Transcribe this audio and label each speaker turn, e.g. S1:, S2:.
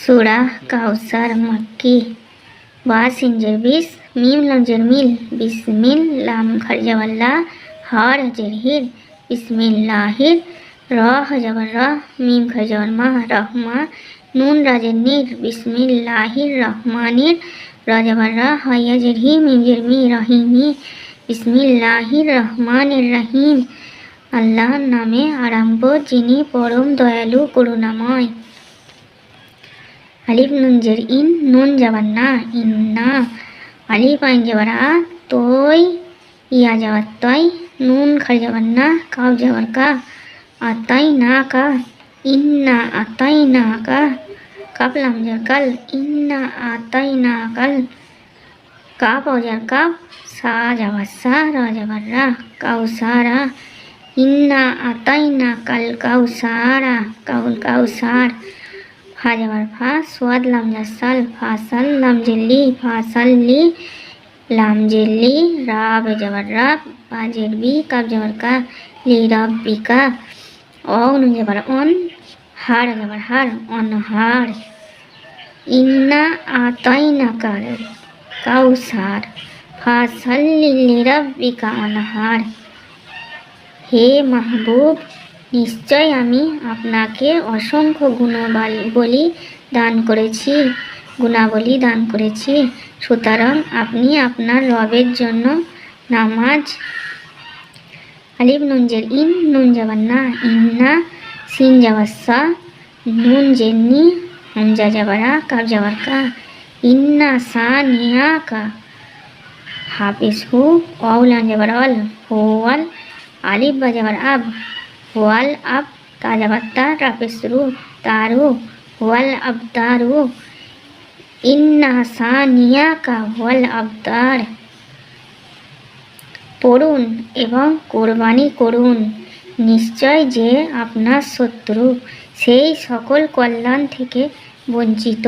S1: সুরা কাউসার মাক্কি বা সিনজের বিশ মিম লঞ্জের মিল বিসমিল লাম খারজাবাল্লা হর হজের হির বিসমিল্লাহির র হজাবার র মিম খারজাবার মা রহমা নুন রাজের নির বিসমিল্লাহির রহমানির রাজাবার রা হয়াজের হি মিমজের মি রহিমি বিসমিল্লাহির রহমানির রহিম আল্লাহর নামে আরম্ভ যিনি পরম দয়ালু করুণাময় আলিফ নুন জের ইন নুন যাবার না ইন্না আলিফ আইন যাবার আ তই ইয়া যাবার তই নুন খার যাবার না কাউ যাবার কা আতাই না কা ইন্না আতাই না কা কাপলাম যার কাল ইন্না আতাই না কাল কাপ যার কাপ সা যাবার সা রা যাবার রা কাউ সারা ইন্না আতাই না কাল কাউ সারা কাউল কাউ সার ফা যাবার ফা সোয়াদ লাম জাসাল ফাসাল লাম জেল্লি ফাসাল্লি লাম জেল্লি রাব যাবার রাব বাজের বি কাব যাবার কা লি রাব বিকা অন যাবার অন হার যাবার হার অন হার ইন্না আতাই না কাল কাউসার ফাসাল্লি লি রাব্বিকা অনহার হে মাহবুব নিশ্চয় আমি আপনাকে অসংখ্য গুণবলী দান করেছি, গুণাবলী দান করেছি। সুতরাং আপনি আপনার রবের জন্য নামাজ, আলিফ নুন জের ইন নুন যাবার না ইন্না সিন যাবার সা নুন জেননি হামজা যাবারা কাব যাবার কা ইন্না সা নিয়া কা, হাফিজ হু অল হোয়াল, আলিফ বা যাবার আব। তা যাবার তা রাফিসরু তারু ওয়াল আবদারু ইন্না সানিয়া কা ওয়াল আবদার পড়ুন এবং কোরবানি করুন নিশ্চয় যে আপনার শত্রু সেই সকল কল্যাণ থেকে বঞ্চিত